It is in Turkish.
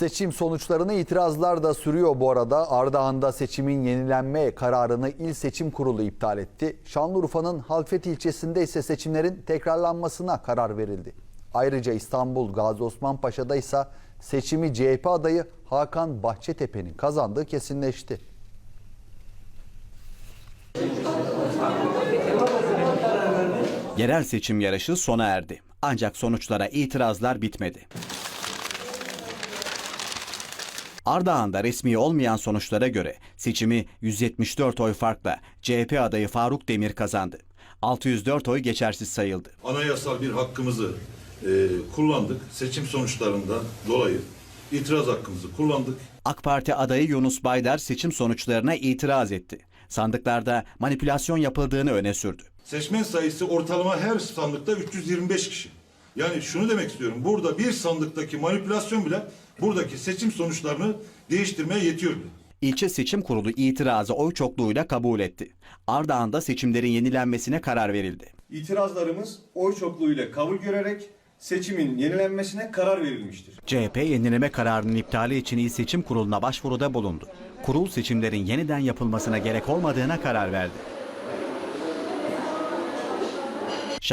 Seçim sonuçlarına itirazlar da sürüyor bu arada. Ardahan'da seçimin yenilenme kararını İl Seçim Kurulu iptal etti. Şanlıurfa'nın Halfet ilçesinde ise seçimlerin tekrarlanmasına karar verildi. Ayrıca İstanbul Gazi Osman Paşa'da ise seçimi CHP adayı Hakan Bahçetepe'nin kazandığı kesinleşti. Yerel seçim yarışı sona erdi. Ancak sonuçlara itirazlar bitmedi. Ardahan'da resmi olmayan sonuçlara göre seçimi 174 oy farkla CHP adayı Faruk Demir kazandı. 604 oy geçersiz sayıldı. anayasal bir hakkımızı e, kullandık. Seçim sonuçlarından dolayı itiraz hakkımızı kullandık. AK Parti adayı Yunus Baydar seçim sonuçlarına itiraz etti. Sandıklarda manipülasyon yapıldığını öne sürdü. Seçmen sayısı ortalama her sandıkta 325 kişi. Yani şunu demek istiyorum. Burada bir sandıktaki manipülasyon bile buradaki seçim sonuçlarını değiştirmeye yetiyor bile. İlçe Seçim Kurulu itirazı oy çokluğuyla kabul etti. Ardahan'da seçimlerin yenilenmesine karar verildi. İtirazlarımız oy çokluğuyla kabul görerek seçimin yenilenmesine karar verilmiştir. CHP yenileme kararının iptali için İl Seçim Kurulu'na başvuruda bulundu. Kurul seçimlerin yeniden yapılmasına gerek olmadığına karar verdi.